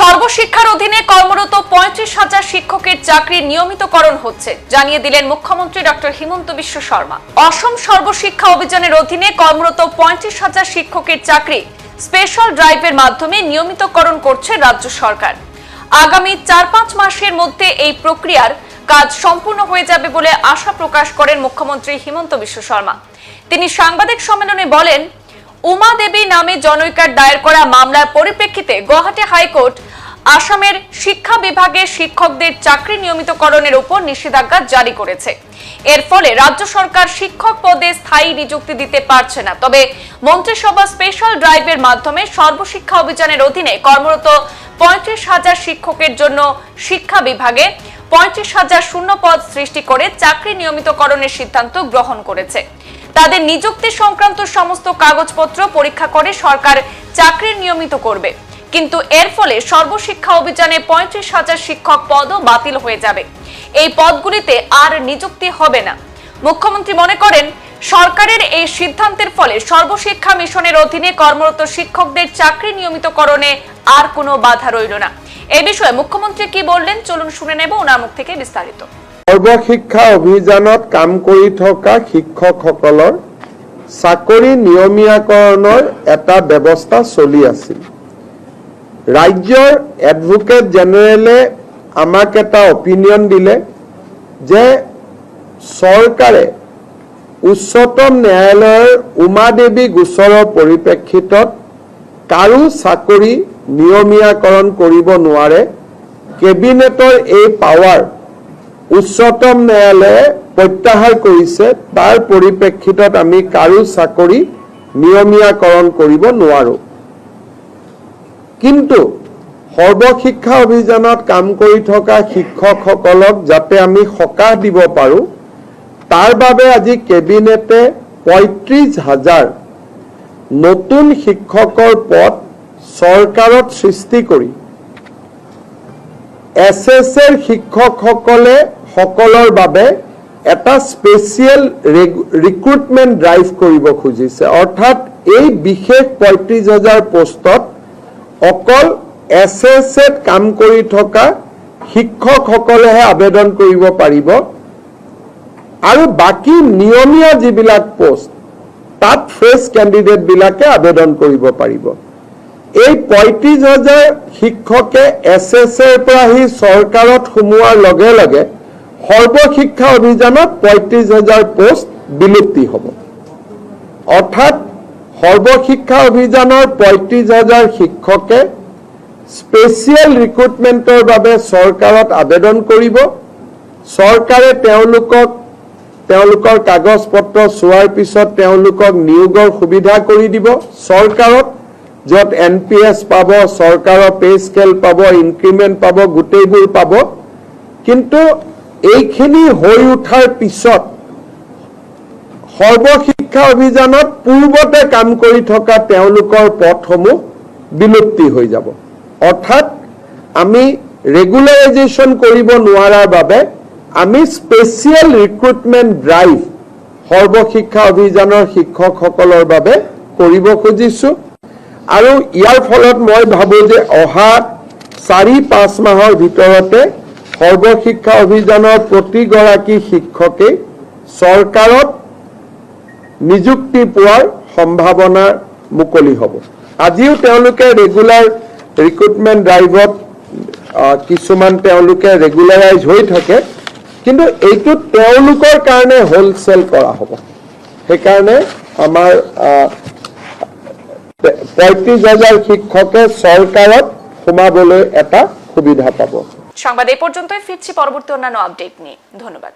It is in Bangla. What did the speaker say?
সর্বশিক্ষার অধীনে কর্মরত পঁয়ত্রিশ হাজার শিক্ষকের চাকরির নিয়মিতকরণ হচ্ছে, জানিয়ে দিলেন মুখ্যমন্ত্রী ডক্টর হিমন্ত বিশ্ব শর্মা। অসম সর্বশিক্ষা অভিযানের অধীনে কর্মরত পঁয়ত্রিশ হাজার শিক্ষকের চাকরি স্পেশাল ড্রাইভের মাধ্যমে নিয়মিতকরণ করছে রাজ্য সরকার। আগামী চার পাঁচ মাসের মধ্যে এই প্রক্রিয়ার কাজ সম্পূর্ণ হয়ে যাবে বলে আশা প্রকাশ করেন মুখ্যমন্ত্রী হিমন্ত বিশ্ব শর্মা। তিনি সাংবাদিক সম্মেলনে বলেন, উমা দেবী নামে জনৈকার দায়ের করা মামলার পরিপ্রেক্ষিতে গুয়াহাটি হাইকোর্ট আসামের শিক্ষা বিভাগে শিক্ষকদের চাকরি নিয়মিতকরণের উপর নিষেধাজ্ঞা জারি করেছে। এর ফলে রাজ্য সরকার শিক্ষক পদে স্থায়ী নিযুক্তি দিতে পারছে না। তবে মন্ত্রিসভা স্পেশাল ড্রাইভের মাধ্যমে সর্বশিক্ষা অভিযানের অধীনে কর্মরত পঁয়ত্রিশ হাজার শিক্ষকের জন্য শিক্ষা বিভাগে পঁয়ত্রিশ হাজার শূন্য পদ সৃষ্টি করে চাকরি নিয়মিতকরণের সিদ্ধান্ত গ্রহণ করেছে। তাদের নিযুক্তি সংক্রান্ত সমস্ত কাগজপত্র পরীক্ষা করে সরকার চাকরি নিয়মিত করবে। কিন্তু এর ফলে সর্বশিক্ষা অভিযানে পঁয়ত্রিশ হাজার শিক্ষক পদও বাতিল হয়ে যাবে। এই পদগুলিতে আর নিযুক্তি হবে না। মুখ্যমন্ত্রী মনে করেন, সরকারের এই সিদ্ধান্তের ফলে সর্বশিক্ষা মিশনের অধীনে কর্মরত শিক্ষকদের চাকরি নিয়মিতকরণে আর কোনো বাধা রইল না। এই বিষয়ে মুখ্যমন্ত্রী কি বললেন, চলুন শুনে নেব ওনার মুখ থেকে বিস্তারিত। সৰ্বশিক্ষা অভিযানত কাম কৰি থকা শিক্ষকসকলৰ চাকৰি নিয়মীয়াকৰণৰ এটা ব্যৱস্থা চলি আছিল। ৰাজ্যৰ এডভোকেট জেনেৰেলে আমাক এটা অপিনিয়ন দিলে যে চৰকাৰে উচ্চতম ন্যায়ালয়ৰ উমা দেৱী গোচৰৰ পৰিপ্ৰেক্ষিতত কাৰো চাকৰি নিয়মীয়াকৰণ কৰিব নোৱাৰে, কেবিনেটৰ এই পাৱাৰ উচ্চতম ন্যায়ালয়ে প্ৰত্যাহাৰ কৰিছে, তাৰ পৰিপ্ৰেক্ষিতত আমি কাৰো চাকৰি নিয়মীয়াকৰণ কৰিব নোৱাৰোঁ। কিন্তু সৰ্বশিক্ষা অভিযানত কাম কৰি থকা শিক্ষকসকলক যাতে আমি সকাহ দিব পাৰোঁ, তাৰ বাবে আজি কেবিনেটে পঁয়ত্ৰিছ হাজাৰ নতুন শিক্ষকৰ পদ চৰকাৰত সৃষ্টি কৰি এছ এছ এৰ শিক্ষকসকলে সকলৰ বাবে এটা স্পেচিয়েল ৰিক্ৰুটমেণ্ট ড্ৰাইভ কৰিব খুজিছে। অৰ্থাৎ এই বিশেষ পঁয়ত্ৰিছ হাজাৰ পোষ্টত অকল এছ এছ এত কাম কৰি থকা শিক্ষকসকলেহে আবেদন কৰিব পাৰিব। আৰু বাকী নিয়মীয়া যিবিলাক পোষ্ট তাত ফ্ৰেছ কেণ্ডিডেটবিলাকে আবেদন কৰিব পাৰিব। এই পঁয়ত্ৰিছ হাজাৰ শিক্ষকে এছ এছ এৰ পৰা আহি চৰকাৰত সোমোৱাৰ লগে লগে সৰ্বশিক্ষা অভিযানত পঁয়ত্ৰিছ হাজাৰ পোষ্ট বিলুপ্তি হ'ব। অৰ্থাৎ সৰ্বশিক্ষা অভিযানৰ পঁয়ত্ৰিছ হাজাৰ শিক্ষকে স্পেচিয়েল ৰিক্ৰুটমেণ্টৰ বাবে চৰকাৰত আবেদন কৰিব। চৰকাৰে তেওঁলোকক, তেওঁলোকৰ কাগজ পত্ৰ চোৱাৰ পিছত তেওঁলোকক নিয়োগৰ সুবিধা কৰি দিব। চৰকাৰত য'ত এন পি এছ পাব, চৰকাৰৰ পে স্কেল পাব ইনক্ৰিমেণ্ট পাব, গোটেইবোৰ পাব। কিন্তু এইখিনি হৈ উঠাৰ পিছত সৰ্বশিক্ষা অভিযানত পূৰ্বতে কাম কৰি থকা তেওঁলোকৰ পথসমূহ বিলুপ্তি হৈ যাব। অৰ্থাৎ আমি ৰেগুলাৰাইজেশ্যন কৰিব নোৱাৰাৰ বাবে আমি স্পেচিয়েল ৰিক্ৰুটমেণ্ট ড্ৰাইভ সৰ্বশিক্ষা অভিযানৰ শিক্ষকসকলৰ বাবে কৰিব খুজিছোঁ। আৰু ইয়াৰ ফলত মই ভাবোঁ যে অহা চাৰি, পাঁচ মাহৰ ভিতৰতে সৰ্বশিক্ষা অভিযানৰ প্ৰতিগৰাকী শিক্ষকেই চৰকাৰত নিযুক্তি পোৱাৰ সম্ভাৱনা মুকলি হ'ব। আজিও তেওঁলোকে ৰেগুলাৰ ৰিক্ৰুটমেণ্ট ড্ৰাইভত কিছুমান তেওঁলোকে ৰেগুলাৰাইজ হৈ থাকে, কিন্তু এইটো তেওঁলোকৰ কাৰণে হোলচেল কৰা হ'ব। সেইকাৰণে আমাৰ পঁয়ত্ৰিছ হাজাৰ শিক্ষকে চৰকাৰত সোমাবলৈ এটা সুবিধা পাব। সংবাদ এই পর্যন্তই ফিরছি পরবর্তী অন্যান্য আপডেট নিয়ে। ধন্যবাদ।